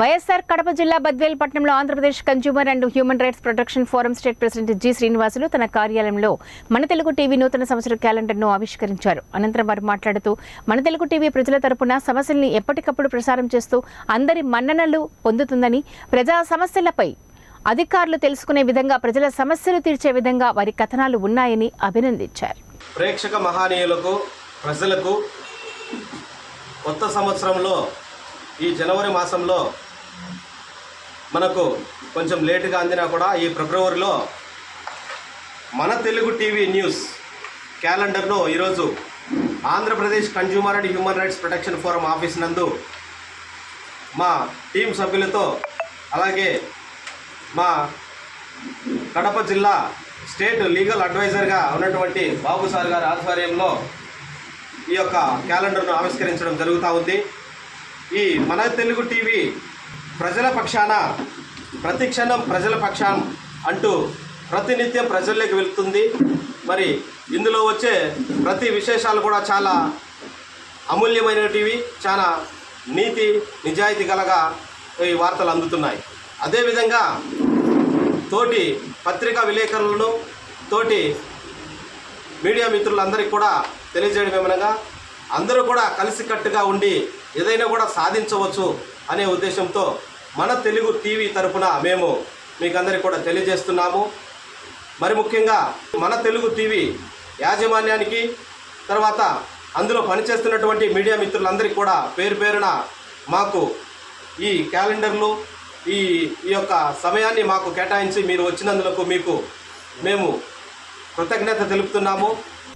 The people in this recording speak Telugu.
వైఎస్ఆర్ కడప జిల్లా బద్వేల్ పట్టణంలో Andhra Pradesh consumer and human rights protection forum state president G Srinivasulu తన కార్యాలయంలో మన తెలుగు టీవీ నూతన సంవత్సర క్యాలెండర్ను ఆవిష్కరించారు. అనంతరం వారు మాట్లాడుతూ మన తెలుగు టీవీ ప్రజల తరపున సమస్యల్ని ఎప్పటికప్పుడు ప్రసారం చేస్తూ అందరి మన్ననలు పొందుతుందని ప్రజా సమస్యలపై అధికారులు తెలుసుకునే విధంగా ప్రజల సమస్యలు తీర్చే విధంగా వారి కథనాలు ఉన్నాయని అభినందించారు. ప్రేక్షక మహానీయులకు ప్రజలకు కొత్త సంవత్సరంలో ఈ జనవరి మాసంలో మనకు కొంచెం లేటుగా అందినా కూడా ఈ ఫిబ్రవరిలో మన తెలుగు టీవీ న్యూస్ క్యాలెండర్ను ఈరోజు Andhra Pradesh consumer and human rights protection forum office నందు మా టీం సభ్యులతో అలాగే మా కడప జిల్లా స్టేట్ లీగల్ అడ్వైజర్గా ఉన్నటువంటి బాబు సార్ గారి ఆధ్వర్యంలో ఈ యొక్క క్యాలెండర్ను ఆవిష్కరించడం జరుగుతూ ఉంది. ఈ మన తెలుగు టీవీ ప్రజల పక్షాన ప్రతి క్షణం ప్రజల పక్షం అంటూ ప్రతినిత్యం ప్రజల్లోకి వెళ్తుంది. మరి ఇందులో వచ్చే ప్రతి విశేషాలు కూడా చాలా అమూల్యమైనటివి చాలా నీతి నిజాయితీ గలగా ఈ వార్తలు అందుతున్నాయి. అదేవిధంగా తోటి పత్రికా విలేకరులను తోటి మీడియా మిత్రులందరికీ కూడా తెలియజేయడం ఏమనగా అందరూ కూడా కలిసికట్టుగా ఉండి ఏదైనా కూడా సాధించవచ్చు అనే ఉద్దేశంతో మన తెలుగు టీవీ తరపున మేము మీకు అందరికీ కూడా తెలియజేస్తున్నాము. మరి ముఖ్యంగా మన తెలుగు టీవీ యాజమాన్యానికి తర్వాత అందులో పనిచేస్తున్నటువంటి మీడియా మిత్రులందరికీ కూడా పేరు పేరున మాకు ఈ క్యాలెండర్లు ఈ ఈ యొక్క సమయాన్ని మాకు కేటాయించి మీరు వచ్చినందులకు మీకు మేము కృతజ్ఞత తెలుపుతున్నాము.